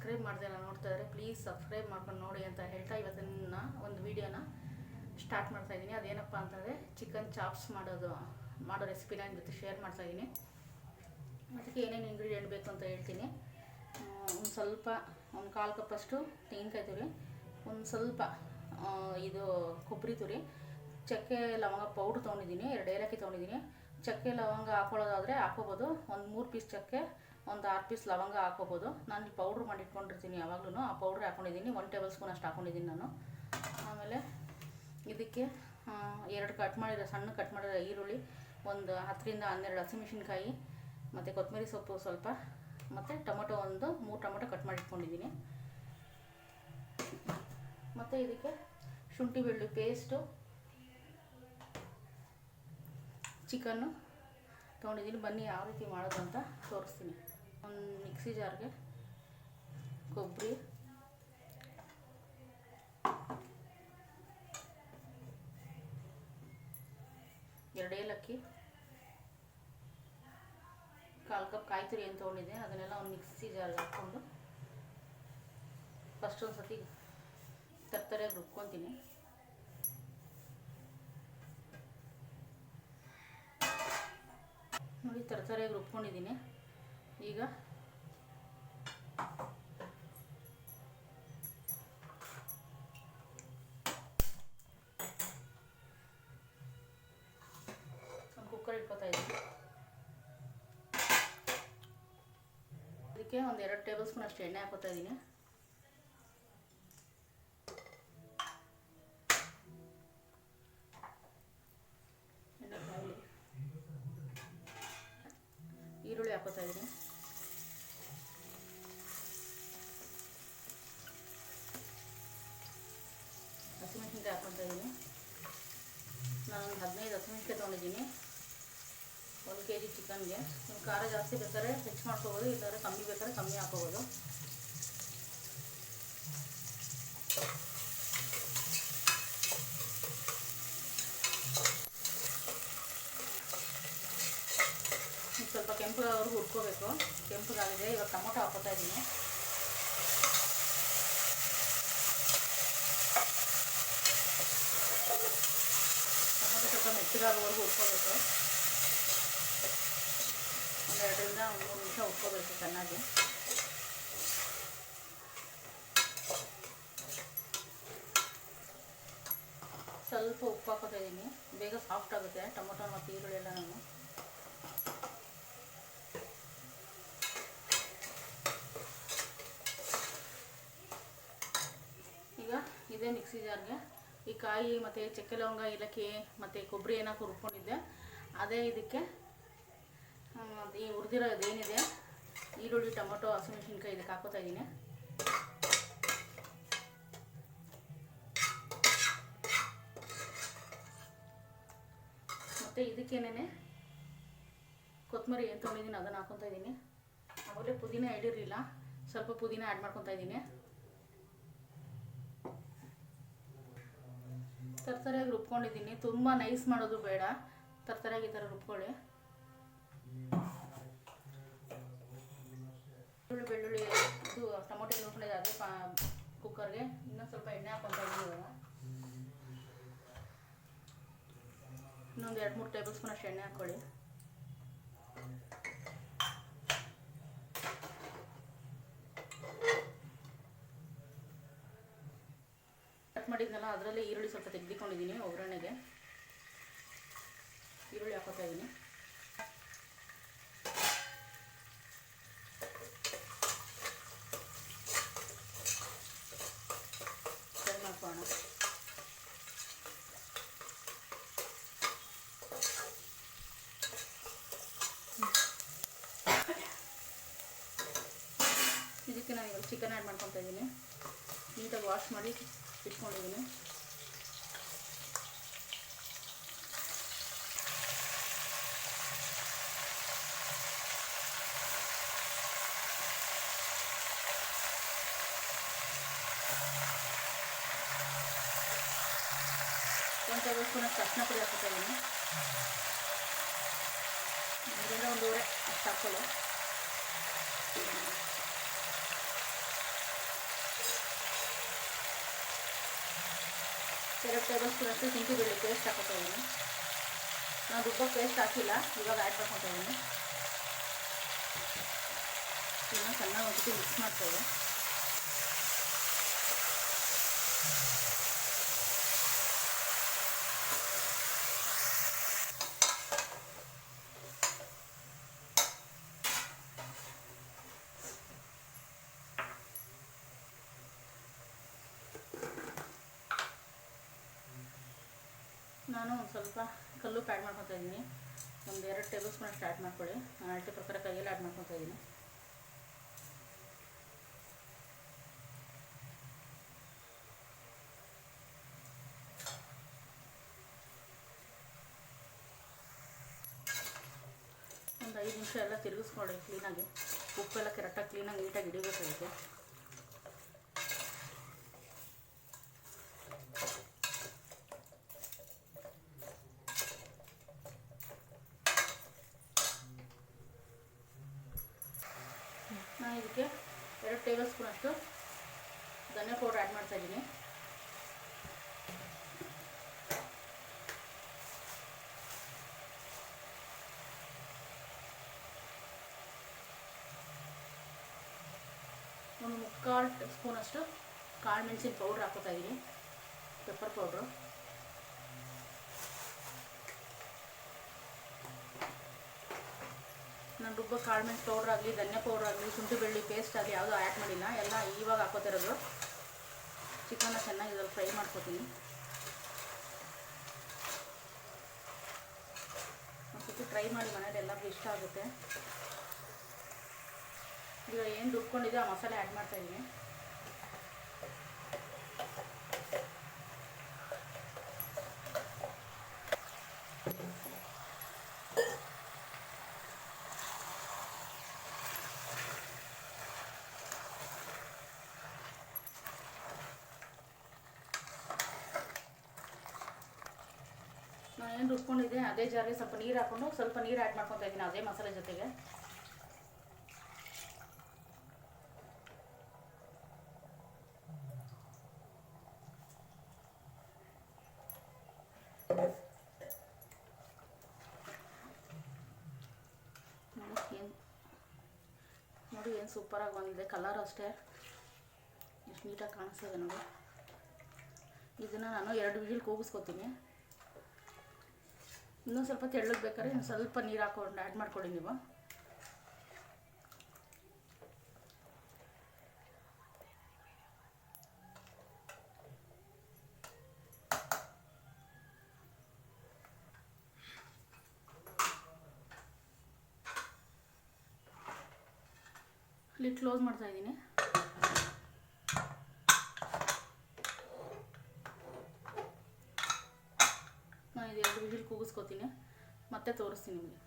Subscribe ಮಾಡಿದೆ ನಾನು ನೋಡ್ತಾ ಇದ್ರೆ ಪ್ಲೀಸ್ ಸಬ್ಸ್ಕ್ರೈಬ್ ಮಾಡ್ಕೊಂಡು ನೋಡಿ ಅಂತ ಹೇಳ್ತಾ ಇವತ್ತಿನ ಒಂದು ವಿಡಿಯೋನ ಸ್ಟಾರ್ಟ್ ಮಾಡ್ತಾ ಇದ್ದೀನಿ. ಅದೇನಪ್ಪ ಅಂತಂದರೆ ಚಿಕನ್ ಚಾಪ್ಸ್ ಮಾಡೋದು, ಮಾಡೋ ರೆಸಿಪಿನ ನಿಮ್ಮ ಜೊತೆ ಶೇರ್ ಮಾಡ್ತಾ ಇದ್ದೀನಿ. ಅದಕ್ಕೆ ಏನೇನು ಇಂಗ್ರೀಡಿಯೆಂಟ್ ಬೇಕು ಅಂತ ಹೇಳ್ತೀನಿ. ಒಂದು ಸ್ವಲ್ಪ, ಒಂದು ಕಾಲು ಕಪ್ಪಷ್ಟು ತೆಂಗಿನಕಾಯಿ ತುರಿ, ಒಂದು ಸ್ವಲ್ಪ ಇದು ಕೊಬ್ಬರಿ ತುರಿ, ಚಕ್ಕೆ ಲವಂಗ ಪೌಡ್ರ್ ತೊಗೊಂಡಿದ್ದೀನಿ, ಎರಡು ಏಲಕ್ಕಿ ತೊಗೊಂಡಿದ್ದೀನಿ. ಚಕ್ಕೆ ಲವಂಗ ಹಾಕೊಳ್ಳೋದಾದರೆ ಹಾಕೋಬೋದು. ಒಂದು ಮೂರು ಪೀಸ್ ಚಕ್ಕೆ ಒಂದು ಆರು ಪೀಸ್ ಲವಂಗ ಹಾಕೋಬೋದು ನಾನು ಇಲ್ಲಿ ಪೌಡ್ರ್ ಮಾಡಿ ಇಟ್ಕೊಂಡಿರ್ತೀನಿ ಯಾವಾಗಲೂ ಆ ಪೌಡ್ರ್ ಹಾಕೊಂಡಿದ್ದೀನಿ. ಒನ್ ಟೇಬಲ್ ಸ್ಪೂನ್ ಅಷ್ಟು ಹಾಕೊಂಡಿದ್ದೀನಿ ನಾನು. ಆಮೇಲೆ ಇದಕ್ಕೆ ಎರಡು ಕಟ್ ಮಾಡಿರೋ, ಸಣ್ಣ ಕಟ್ ಮಾಡಿರೋ ಈರುಳ್ಳಿ, ಒಂದು ಹತ್ತರಿಂದ ಹನ್ನೆರಡು ಹಸಿಮೆಣ್ಸಿನ್ಕಾಯಿ, ಮತ್ತು ಕೊತ್ತಂಬರಿ ಸೊಪ್ಪು ಸ್ವಲ್ಪ, ಮತ್ತು ಟೊಮೊಟೊ ಒಂದು ಮೂರು ಟೊಮೊಟೊ ಕಟ್ ಮಾಡಿ ಇಟ್ಕೊಂಡಿದ್ದೀನಿ ಮತ್ತು ಇದಕ್ಕೆ ಶುಂಠಿ ಬೆಳ್ಳುಳ್ಳಿ ಪೇಸ್ಟು ಚಿಕನ್ನು ತೊಗೊಂಡಿದ್ದೀನಿ. ಬನ್ನಿ ಯಾವ ರೀತಿ ಮಾಡೋದು ಅಂತ ತೋರಿಸ್ತೀನಿ. ಒಂದು ಮಿಕ್ಸಿ ಜಾರ್ಗೆ ಕೊಬ್ಬರಿ. ಎರಡು ಏಲಕ್ಕಿ. ಕಾಲು ಕಪ್ ಕಾಯಿ ಅಂತ ತೊಗೊಂಡಿದ್ದೆ. ಅದನ್ನೆಲ್ಲ ಒಂದು ಮಿಕ್ಸಿ ಜಾರ್ಗೆ ಹಾಕ್ಕೊಂಡು ಫಸ್ಟ್ ಒಂದು ಸತಿ ತರ್ತರಿಯಾಗಿ ರುಬ್ಕೊತೀನಿ. ನೋಡಿ ತರ್ತರಿಯಾಗಿ ರುಬ್ಕೊಂಡಿದ್ದೀನಿ. ಈಗ? ಕುಕ್ಕರ್ ಇಟ್ಕೋತಾ ಇದ್ದೀನಿ. ಅದಕ್ಕೆ ಒಂದು ಎರಡು ಟೇಬಲ್ ಸ್ಪೂನ್ ಅಷ್ಟು ಎಣ್ಣೆ ಹಾಕೋತಾ ಇದ್ದೀನಿ. ಈರುಳ್ಳಿ ಹಾಕೋತಾ ಇದ್ದೀನಿ. ಹಸಿಮೆಣಸಿನ್ಕಾಯಿ ಹಾಕೊತಾ ಇದ್ದೀನಿ ನಾನೊಂದು ಹದಿನೈದು ಹಸಿಮೆಣಸಿನ್ಕಾಯಿ ತೊಗೊಂಡಿದ್ದೀನಿ. ಒಂದು ಕೆ ಜಿ ಚಿಕನ್ಗೆ. ನಿಮ್ಗೆ ಖಾರ ಜಾಸ್ತಿ ಬೇಕಾದ್ರೆ ಹೆಚ್ಚು ಮಾಡ್ಕೋಬೋದು ಇಲ್ಲಾಂದರೆ ಕಮ್ಮಿ ಬೇಕಾದ್ರೆ ಕಮ್ಮಿ ಹಾಕೋಬೋದು. ಸ್ವಲ್ಪ ಸ್ವಲ್ಪ ಅವ್ರಿಗೆ ಹುರ್ಕೋಬೇಕು. ಕೆಂಪಗಾಗಿದೆ. ಇವಾಗ ಟೊಮೊಟೊ ಹಾಕೋತಾ ಇದ್ದೀನಿ ಟೊಮೊಟೊ ಮೆತ್ತಗಾಗೋವರೆಗೂ ಹುರ್ಕೋಬೇಕು ಒಂದು ಎರಡರಿಂದ ಒಂದು ಮೂರು ನಿಮಿಷ ಉಟ್ಕೋಬೇಕು ಚೆನ್ನಾಗಿ. ಸ್ವಲ್ಪ ಉಪ್ಪು ಹಾಕೋತಾ ಇದ್ದೀನಿ ಬೇಗ ಸಾಫ್ಟ್ ಆಗುತ್ತೆ. ಟೊಮೊಟೊ ಮತ್ತು ಈರುಳ್ಳಿ ಎಲ್ಲ ನಾನು. ಈಗ ಇದೇ ಮಿಕ್ಸಿ ಜಾರ್ಗೆ ಈ ಕಾಯಿ ಮತ್ತು ಚಕ್ಕೆ ಲವಂಗ, ಏಲಕ್ಕಿ, ಮತ್ತು ಕೊಬ್ಬರಿ ಏನಕ್ಕೆ ಹುರ್ಕೊಂಡಿದ್ದೆ. ಅದೇ ಇದಕ್ಕೆ ಈ ಹುರಿದಿರೋದು ಏನಿದೆ? ಈರುಳ್ಳಿ, ಟೊಮೊಟೊ ಹಸಿಮೆಣಸಿನ್ಕಾಯಿ ಇದಕ್ಕೆ ಹಾಕೋತಾ ಇದ್ದೀನಿ ಮತ್ತು ಇದಕ್ಕೇನೇ ಕೊತ್ತಂಬರಿ ಏನು ತೊಗೊಂಡಿದ್ದೀನಿ ಅದನ್ನು ಹಾಕೊತಾ ಇದ್ದೀನಿ ಆಮೇಲೆ ಪುದೀನ ಹಿಡಿರಲಿಲ್ಲ ಸ್ವಲ್ಪ ಪುದೀನ ಆ್ಯಡ್ ಮಾಡ್ಕೊತಾ ಇದ್ದೀನಿ ತರ್ತರಿಯಾಗಿ ರುಬ್ಕೊಂಡಿದ್ದೀನಿ. ತುಂಬ ನೈಸ್ ಮಾಡೋದು ಬೇಡ. ತರ್ತರಿಯಾಗಿ ಈ ಥರ ರುಬ್ಕೊಳ್ಳಿ. ಈರುಳ್ಳಿ, ಬೆಳ್ಳುಳ್ಳಿ, ಇದು ಟೊಮೊಟೊ ನುರ್ಕೊಂಡಿದೆ ಅದೇ ಪಾ ಕುಕ್ಕರ್ಗೆ ಇನ್ನೊಂದು ಸ್ವಲ್ಪ ಎಣ್ಣೆ ಹಾಕೊತಾ ಇನ್ನೊಂದು ಎರಡು ಮೂರು ಟೇಬಲ್ ಸ್ಪೂನ್ ಅಷ್ಟು ಎಣ್ಣೆ ಹಾಕ್ಕೊಳ್ಳಿ ಮಾಡಿದ್ನಲ್ಲ, ಅದರಲ್ಲಿ ಈರುಳ್ಳಿ ಸ್ವಲ್ಪ ತೆಗೆದುಕೊಂಡಿದ್ದೀನಿ ಒಗ್ಗರಣೆಗೆ. ಈರುಳ್ಳಿ ಹಾಕೋತಾ ಇದ್ದೀನಿ ಇದಕ್ಕೆ ನಾನು ಚಿಕನ್ ಆ್ಯಡ್ ಮಾಡ್ಕೊತಾ ಇದ್ದೀನಿ ನೀಟಾಗಿ ವಾಶ್ ಮಾಡಿ. ಇಟ್ಕೊಂಡಿದ್ದೀನಿ ಒಂದು ಟೇಬಲ್ ಸ್ಪೂನ್ ಅಷ್ಟು ಅರ್ಶಿನ ಪುಡಿ ಹಾಕ್ತಾ ಇದ್ದೀನಿ ಇದರಿಂದ ಒಂದೂವರೆ ಅಷ್ಟು ಹಾಕ್ಕೊಳ್ಳಿ ಎರಡು ಟೇಬಲ್ ಸ್ಪೂನ್ ಅಷ್ಟು ಶುಂಠಿ ಬೆಳ್ಳಿ ಪೇಸ್ಟ್ ಹಾಕೋತಾ ಇದ್ದೀನಿ. ನಾನು ರುಬ್ಬ ಪೇಸ್ಟ್ ಹಾಕಿಲ್ಲ, ಇವಾಗ ಆ್ಯಡ್ ಮಾಡ್ಕೊತಾ ಇದ್ದೀನಿ. ಇದನ್ನ ಚೆನ್ನಾಗಿ ಒಂದ್ಸತಿ ಮಿಕ್ಸ್ ಮಾಡ್ತಾ ನಾನು ಒಂದು ಸ್ವಲ್ಪ ಕಲ್ಲು ಆ್ಯಡ್ ಮಾಡ್ಕೊತಾ ಇದ್ದೀನಿ. ಒಂದು ಎರಡು ಟೇಬಲ್ ಸ್ಪೂನ್ ಅಷ್ಟು ಆ್ಯಡ್ ಮಾಡ್ಕೊಳ್ಳಿ. ನಾನು ಅಳತೆ ಪ್ರಕಾರ ಕೈಯಲ್ಲಿ ಆ್ಯಡ್ ಮಾಡ್ಕೊತಾ ಇದ್ದೀನಿ. ಒಂದು ಐದು ನಿಮಿಷ ಎಲ್ಲ ತಿರುಗಿಸ್ಕೊಳ್ಳಿ ಕ್ಲೀನಾಗಿ ಉಪ್ಪು ಎಲ್ಲ ಕರೆಕ್ಟಾಗಿ ಕ್ಲೀನಾಗಿ ನೀಟಾಗಿ ಹಿಡಿಬೇಕು ನಾನು ಇದಕ್ಕೆ ಎರಡು ಟೇಬಲ್ ಸ್ಪೂನ್ ಅಷ್ಟು ಧನಿಯಾ ಪೌಡರ್ ಆ್ಯಡ್ ಮಾಡ್ತಾ ಇದ್ದೀನಿ. ಒಂದು ಮುಕ್ಕಾಲು ಸ್ಪೂನಷ್ಟು ಕಾಳು ಮೆಣಸಿನ ಪೌಡ್ರ್ ಹಾಕೋತಾ ಇದ್ದೀನಿ. ಪೆಪ್ಪರ್ ಪೌಡ್ರು ರುಬ್ಬ ಮೆಣಸು ಪೌಡ್ರ್ ಆಗಲಿ, ಧನ್ಯ ಪೌಡ್ರ್ ಆಗಲಿ, ಶುಂಠಿ ಬೆಳ್ಳಿ ಪೇಸ್ಟ್ ಆಗಲಿ ಯಾವುದೂ ಆ್ಯಡ್ ಮಾಡಿಲ್ಲ. ಎಲ್ಲ ಇವಾಗ ಹಾಕೋತಿರೋದು. ಚಿಕನ್ನ ಚೆನ್ನಾಗಿ ಇದ್ರಲ್ಲಿ ಫ್ರೈ ಮಾಡ್ಕೊತೀನಿ. ಒಂದು ಟ್ರೈ ಮಾಡಿ ಮನೇಲಿ ಎಲ್ಲರಿಗೂ ಇಷ್ಟ ಆಗುತ್ತೆ. ಈಗ ಏನು ರುಬ್ಕೊಂಡಿದ್ದೆ ಆ ಮಸಾಲೆ ಆ್ಯಡ್ ಮಾಡ್ತಾ ಏನು ರುಬ್ಕೊಂಡಿದ್ದೆ ಅದೇ ಜಾರಿಗೆ ಸ್ವಲ್ಪ ನೀರು ಹಾಕ್ಕೊಂಡು ಸ್ವಲ್ಪ ನೀರು ಆ್ಯಡ್ ಮಾಡ್ಕೊತಾ ಇದ್ದೀನಿ, ಅದೇ ಮಸಾಲೆ ಜೊತೆಗೆ. ನೋಡಿ ಏನು ಸೂಪರಾಗಿ ಬಂದಿದೆ ಕಲರ್ ಅಷ್ಟೇ. ಎಷ್ಟು ನೀಟಾಗಿ ಕಾಣಿಸ್ತದೆ ನೋಡಿ. ಇದನ್ನು ನಾನು ಎರಡು ವಿಹಿಲ್ ಕೂಗಿಸ್ಕೊತೀನಿ. ಇನ್ನೂ ಸ್ವಲ್ಪ ತೆಳ್ಳಗೆ ಬೇಕಾದ್ರೆ ಇನ್ನು ಸ್ವಲ್ಪ ನೀರು ಹಾಕೊಂಡು ಆ್ಯಡ್ ಮಾಡ್ಕೊಳ್ಳಿ ನೀವು. ಕ್ಲೋಸ್ ಮಾಡ್ತಾ ಇದ್ದೀನಿ ನಾನು ಇದು ಎರಡು ವಿಜಿಲ್ ಕೂಗಿಸ್ಕೊತೀನಿ. ಮತ್ತೆ ತೋರಿಸ್ತೀನಿ ನಿಮಗೆ.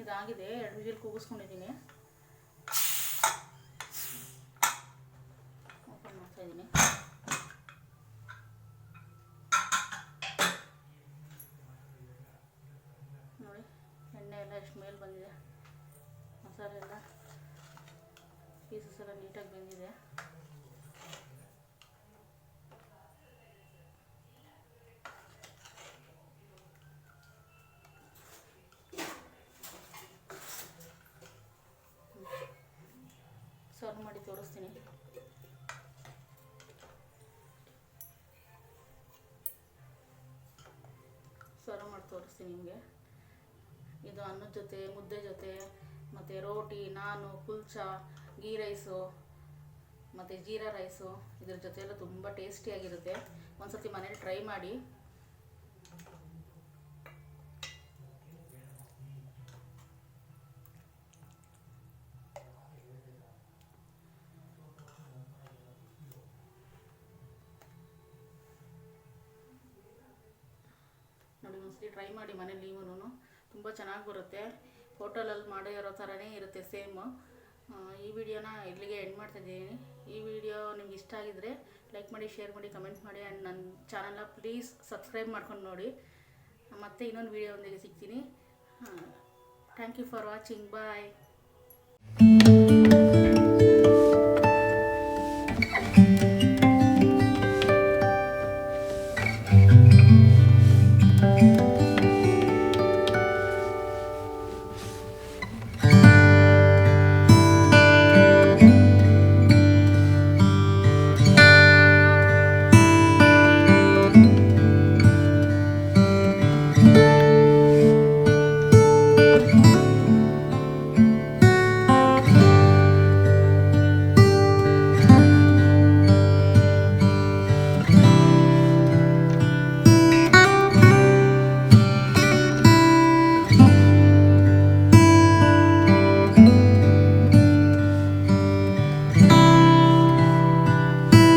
ಇದಾಗಿದೆ ಎರಡು ವಿಜಿಲ್ ಕೂಗಿಸ್ಕೊಂಡಿದ್ದೀನಿ ಓಪನ್ ಮಾಡ್ತಾ ಇದ್ದೀನಿ ನೋಡಿ ಎಣ್ಣೆ ಎಲ್ಲ ಎಷ್ಟು ಮೇಲೆ ಬಂದಿದೆ. ಮಸಾಲೆ ಎಲ್ಲ ಪೀಸಸ್ ಎಲ್ಲ ನೀಟಾಗಿ ಬಂದಿದೆ. ಸರ್ವ್ ಮಾಡಿ ತೋರಿಸ್ತೀನಿ. ಸರ್ವ್ ಮಾಡಿ ತೋರಿಸ್ತೀನಿ ನಿಮಗೆ. ಇದು ಅನ್ನದ ಜೊತೆ, ಮುದ್ದೆ ಜೊತೆ, ಮತ್ತು ರೋಟಿ, ನಾನು, ಕುಲ್ಚಾ ಗೀ ರೈಸು ಮತ್ತು ಜೀರಾ ರೈಸು ಇದ್ರ ಜೊತೆ ಎಲ್ಲ ತುಂಬ ಟೇಸ್ಟಿಯಾಗಿರುತ್ತೆ ಒಂದ್ಸತಿ ಮನೇಲಿ ಟ್ರೈ ಮಾಡಿ. ನೋಡಿ ಟ್ರೈ ಮಾಡಿ ಮನೇಲಿ ನೀವು ತುಂಬ ಚೆನ್ನಾಗಿ ಬರುತ್ತೆ. ಹೋಟೆಲಲ್ಲಿ ಮಾಡಿರೋ ಥರನೇ ಇರುತ್ತೆ ಸೇಮು ಈ ವಿಡಿಯೋನ ಇಲ್ಲಿಗೆ ಎಂಡ್ ಮಾಡ್ತಾಯಿದ್ದೀನಿ ಈ ವಿಡಿಯೋ ನಿಮ್ಗೆ ಇಷ್ಟ ಆಗಿದ್ರೆ ಲೈಕ್ ಮಾಡಿ ಶೇರ್ ಮಾಡಿ ಕಮೆಂಟ್ ಮಾಡಿ ಆ್ಯಂಡ್ ನನ್ನ ಚಾನಲ್ನ ಪ್ಲೀಸ್ ಸಬ್ಸ್ಕ್ರೈಬ್ ಮಾಡ್ಕೊಂಡು ನೋಡಿ. ಮತ್ತೆ ಇನ್ನೊಂದು ವಿಡಿಯೋ ಒಂದಿಗೆ ಸಿಗ್ತೀನಿ. Thank you for watching bye